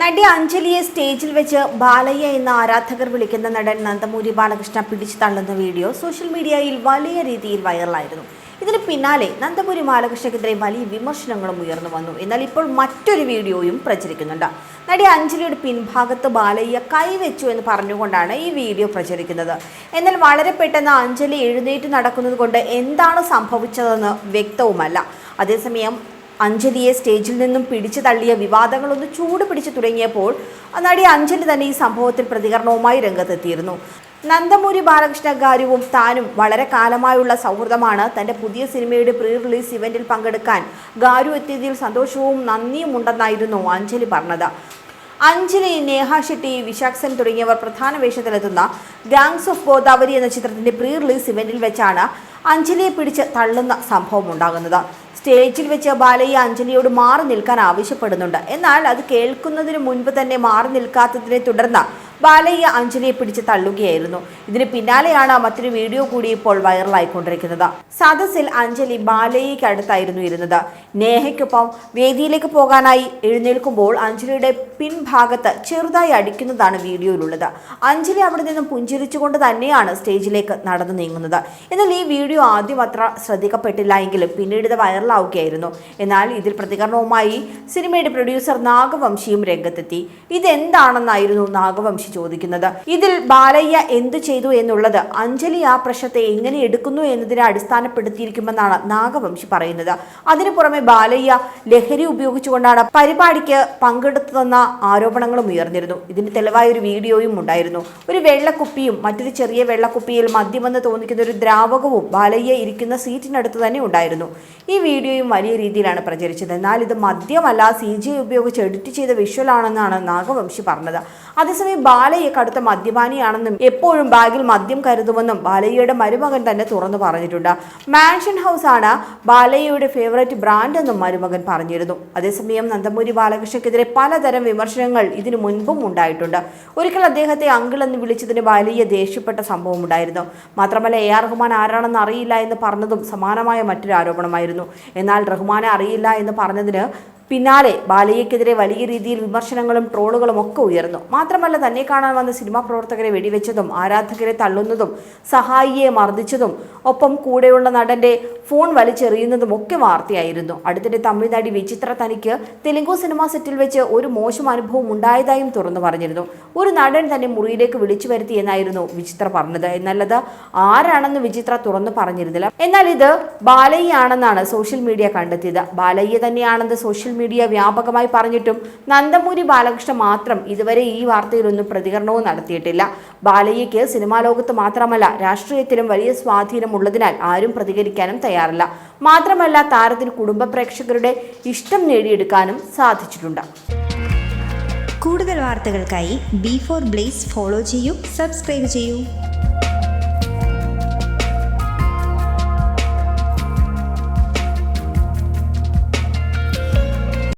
നടി അഞ്ജലിയെ സ്റ്റേജിൽ വെച്ച് ബാലയ്യ എന്ന ആരാധകർ വിളിക്കുന്ന നടൻ നന്ദമൂരി ബാലകൃഷ്ണ പിടിച്ചു തള്ളുന്ന വീഡിയോ സോഷ്യൽ മീഡിയയിൽ വലിയ രീതിയിൽ വൈറലായിരുന്നു. ഇതിന് പിന്നാലെ നന്ദമൂരി ബാലകൃഷ്ണക്കെതിരെ വലിയ വിമർശനങ്ങളും ഉയർന്നു വന്നു. എന്നാൽ ഇപ്പോൾ മറ്റൊരു വീഡിയോയും പ്രചരിക്കുന്നുണ്ട്. നടി അഞ്ജലിയുടെ പിൻഭാഗത്ത് ബാലയ്യ കൈവച്ചു എന്ന് പറഞ്ഞുകൊണ്ടാണ് ഈ വീഡിയോ പ്രചരിക്കുന്നത്. എന്നാൽ വളരെ പെട്ടെന്ന് അഞ്ജലി എഴുന്നേറ്റ് നടക്കുന്നത് കൊണ്ട് എന്താണ് സംഭവിച്ചതെന്ന് വ്യക്തവുമല്ല. അതേസമയം അഞ്ജലിയെ സ്റ്റേജിൽ നിന്നും പിടിച്ചു തള്ളിയ വിവാദങ്ങളൊന്ന് ചൂട് പിടിച്ചു തുടങ്ങിയപ്പോൾ നടി അഞ്ജലി തന്നെ ഈ സംഭവത്തിൽ പ്രതികരണവുമായി രംഗത്തെത്തിയിരുന്നു. നന്ദമൂരി ബാലകൃഷ്ണ ഗാരുവും താനും വളരെ കാലമായുള്ള സൗഹൃദമാണ് തന്റെ പുതിയ സിനിമയുടെ പ്രീ റിലീസ് ഇവന്റിൽ പങ്കെടുക്കാൻ ഗാരു എത്തിയതിൽ സന്തോഷവും നന്ദിയും ഉണ്ടെന്നായിരുന്നു അഞ്ജലി പറഞ്ഞത്. അഞ്ജലി നേഹ ഷെട്ടി വിശാഖ് സെൻ തുടങ്ങിയവർ പ്രധാന വേഷത്തിലെത്തുന്ന ഗാങ്സ് ഓഫ് ഗോദാവരി എന്ന ചിത്രത്തിന്റെ പ്രീ റിലീസ് ഇവന്റിൽ വെച്ചാണ് അഞ്ജലിയെ പിടിച്ച് തള്ളുന്ന സംഭവം ഉണ്ടാകുന്നത്. സ്റ്റേജിൽ വെച്ച് ബാലയ്യ അഞ്ജലിയോട് മാറി നിൽക്കാൻ ആവശ്യപ്പെടുന്നുണ്ട്. എന്നാൽ അത് കേൾക്കുന്നതിന് മുൻപ് തന്നെ മാറി നിൽക്കാത്തതിനെ തുടർന്ന് ബാലയ്യ അഞ്ജലിയെ പിടിച്ച് തള്ളുകയായിരുന്നു. ഇതിന് പിന്നാലെയാണ് മറ്റൊരു വീഡിയോ കൂടി ഇപ്പോൾ വൈറലായിക്കൊണ്ടിരിക്കുന്നത്. സദസ്സിൽ അഞ്ജലി ബാലയ്യയ്ക്ക് അടുത്തായിരുന്നു ഇരുന്നത്. നേഹയ്ക്കൊപ്പം വേദിയിലേക്ക് പോകാനായി എഴുന്നേൽക്കുമ്പോൾ അഞ്ജലിയുടെ പിൻഭാഗത്ത് ചെറുതായി അടിക്കുന്നതാണ് വീഡിയോയിലുള്ളത്. അഞ്ജലി അവിടെ നിന്നും പുഞ്ചിരിച്ചുകൊണ്ട് തന്നെയാണ് സ്റ്റേജിലേക്ക് നടന്നു നീങ്ങുന്നത്. എന്നാൽ ഈ വീഡിയോ ആദ്യം അത്ര ശ്രദ്ധിക്കപ്പെട്ടില്ല എങ്കിലും പിന്നീട് ഇത് വൈറലാവുകയായിരുന്നു. എന്നാൽ ഇതിൽ പ്രതികരണവുമായി സിനിമയുടെ പ്രൊഡ്യൂസർ നാഗവംശിയും രംഗത്തെത്തി. ഇതെന്താണെന്നായിരുന്നു നാഗവംശി ചോദിക്കുന്നത്. ഇതിൽ ബാലയ്യ എന്തു ചെയ്തു എന്നുള്ളത് അഞ്ജലി ആ പ്രശ്നത്തെ എങ്ങനെ എടുക്കുന്നു എന്നതിനെ അടിസ്ഥാനപ്പെടുത്തിയിരിക്കുമെന്നാണ് നാഗവംശി പറയുന്നത്. അതിനു പുറമെ ബാലയ്യ ലഹരി ഉപയോഗിച്ചുകൊണ്ടാണ് പരിപാടിക്ക് പങ്കെടുത്തതെന്ന ആരോപണങ്ങളും ഉയർന്നിരുന്നു. ഇതിന് തെളിവായ ഒരു വീഡിയോയും ഉണ്ടായിരുന്നു. ഒരു വെള്ളക്കുപ്പിയും മറ്റൊരു ചെറിയ വെള്ളക്കുപ്പിയിൽ മദ്യമെന്ന് തോന്നിക്കുന്ന ഒരു ദ്രാവകവും ബാലയ്യ ഇരിക്കുന്ന സീറ്റിനടുത്ത് തന്നെ ഉണ്ടായിരുന്നു. ഈ വീഡിയോയും വലിയ രീതിയിലാണ് പ്രചരിച്ചത്. എന്നാൽ ഇത് മദ്യമല്ല സി ജി ഉപയോഗിച്ച് എഡിറ്റ് ചെയ്ത വിഷ്വലാണെന്നാണ് നാഗവംശി പറഞ്ഞത്. അതേസമയം ബാലയ്യ കടുത്ത മദ്യപാനിയാണെന്നും എപ്പോഴും ബാഗിൽ മദ്യം കരുതുമെന്നും ബാലയ്യയുടെ മരുമകൻ തന്നെ തുറന്നു പറഞ്ഞിട്ടുണ്ട്. മാൻഷൻ ഹൗസ് ആണ് ബാലയ്യയുടെ ഫേവറേറ്റ് ബ്രാൻഡ് എന്നും മരുമകൻ പറഞ്ഞിരുന്നു. അതേസമയം നന്ദമൂരി ബാലകൃഷ്ണക്കെതിരെ പലതരം വിമർശനങ്ങൾ ഇതിനു മുൻപും ഉണ്ടായിട്ടുണ്ട്. ഒരിക്കൽ അദ്ദേഹത്തെ അങ്കിൾ എന്ന് വിളിച്ചതിന് ബാലയ്യ ദേഷ്യപ്പെട്ട സംഭവം ഉണ്ടായിരുന്നു. മാത്രമല്ല എ ആർ റഹ്മാൻ ആരാണെന്ന് അറിയില്ല എന്ന് പറഞ്ഞതും സമാനമായ മറ്റൊരു ആരോപണമായിരുന്നു. എന്നാൽ റഹ്മാനെ അറിയില്ല എന്ന് പറഞ്ഞതിന് പിന്നാലെ ബാലയ്യക്കെതിരെ വലിയ രീതിയിൽ വിമർശനങ്ങളും ട്രോളുകളും ഒക്കെ ഉയർന്നു. മാത്രമല്ല തന്നെ കാണാൻ വന്ന സിനിമാ പ്രവർത്തകരെ വെടിവെച്ചതും ആരാധകരെ തള്ളുന്നതും സഹായിയെ മർദ്ദിച്ചതും ഒപ്പം കൂടെയുള്ള നടന്റെ ഫോൺ വലിച്ചെറിയുന്നതും ഒക്കെ വാർത്തയായിരുന്നു. അടുത്തിടെ തമിഴ്നാടി വിചിത്ര തനിക്ക് തെലുങ്കു സിനിമാ സെറ്റിൽ വെച്ച് ഒരു മോശം അനുഭവം ഉണ്ടായതായും തുറന്നു പറഞ്ഞിരുന്നു. ഒരു നടൻ തന്നെ മുറിയിലേക്ക് വിളിച്ചു വരുത്തി എന്നായിരുന്നു വിചിത്ര പറഞ്ഞത്. എന്നാൽ ആരാണെന്ന് വിചിത്ര തുറന്നു പറഞ്ഞിരുന്നില്ല. എന്നാൽ ഇത് ബാലയ്യാണെന്നാണ് സോഷ്യൽ മീഡിയ കണ്ടെത്തിയത്. ബാലയ്യ തന്നെയാണെന്ന് സോഷ്യൽ മീഡിയ വ്യാപകമായി പറഞ്ഞിട്ടും നന്ദമൂരി ബാലകൃഷ്ണ മാത്രം ഇതുവരെ ഈ വാർത്തയിലൊന്നും പ്രതികരണവും നടത്തിയിട്ടില്ല. ബാലയ്യയ്ക്ക് സിനിമാ ലോകത്ത് മാത്രമല്ല രാഷ്ട്രീയത്തിലും വലിയ സ്വാധീനമുള്ളതിനാൽ ആരും പ്രതികരിക്കാനും തയ്യാറല്ല. മാത്രമല്ല താരത്തിന് കുടുംബ പ്രേക്ഷകരുടെ ഇഷ്ടം നേടിയെടുക്കാനും സാധിച്ചിട്ടുണ്ട്. കൂടുതൽ വാർത്തകൾക്കായി ബി ഫോർ ബ്ലേസ് ഫോളോ ചെയ്യൂ സബ്സ്ക്രൈബ് ചെയ്യൂ.